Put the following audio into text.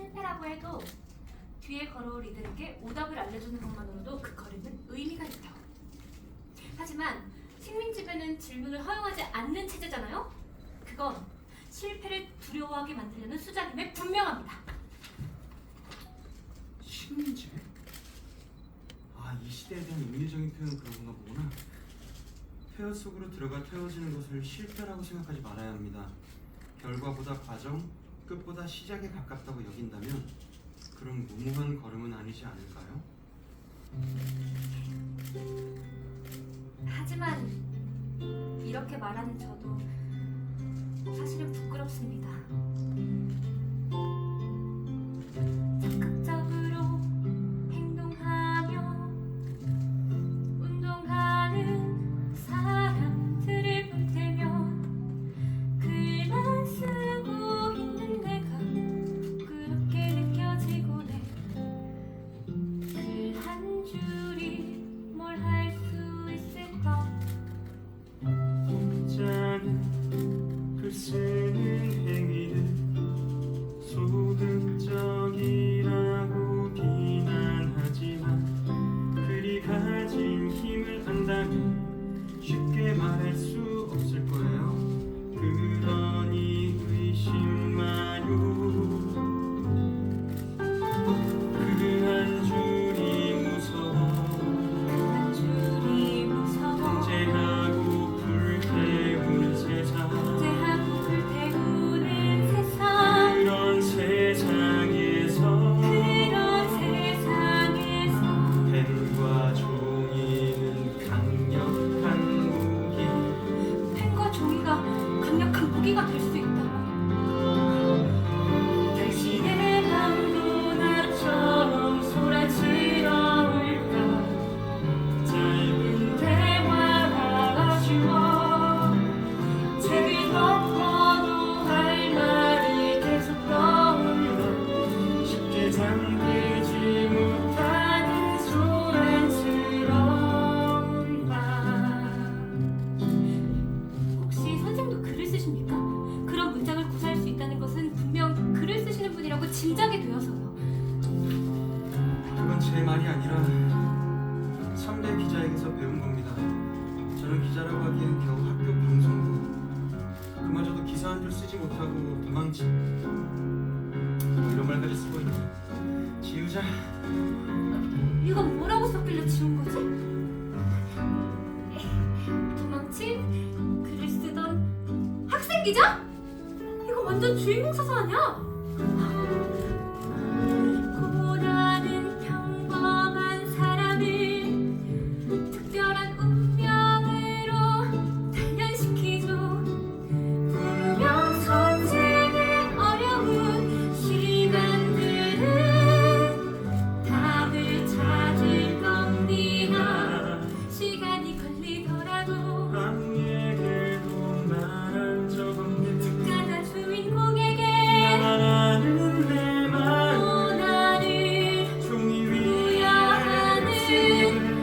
실패라고 해도 뒤에 걸어올 이들에게 오답을 알려주는 것만으로도 그 거리는 의미가 있다. 하지만 식민 지배는 질문을 허용하지 않는 체제잖아요. 그건 실패를 두려워하게 만들려는 수작임에 분명합니다. 식민 지배? 아, 이 시대에 대한 인류적인 표현은 그런 건가 보구나. 폐허 속으로 들어가 태워지는 것을 실패라고 생각하지 말아야 합니다. 결과보다 과정, 끝보다 시작에 가깝다고 여긴다면 그럼 무모한 걸음은 아니지 않을까요? 하지만 이렇게 말하는 저도 사실은 부끄럽습니다. 힘을 안다면 쉽게 말할 수 없을 거예요. 그 있다는 것은 분명 글을 쓰시는 분이라고 짐작이 되어서요. 그건 제 말이 아니라 선배 기자에게서 배운 겁니다. 저는 기자라고 하기엔 겨우 학교 방송부 그마저도 기사 한 줄 쓰지 못하고 도망친 뭐 이런 말까지 쓰고 있네. 지우자. 이건 뭐라고 썼길래 지운 거지? 도망친 글을 쓰던 학생 기자? 완전 주인공 서사 아니야? 쓰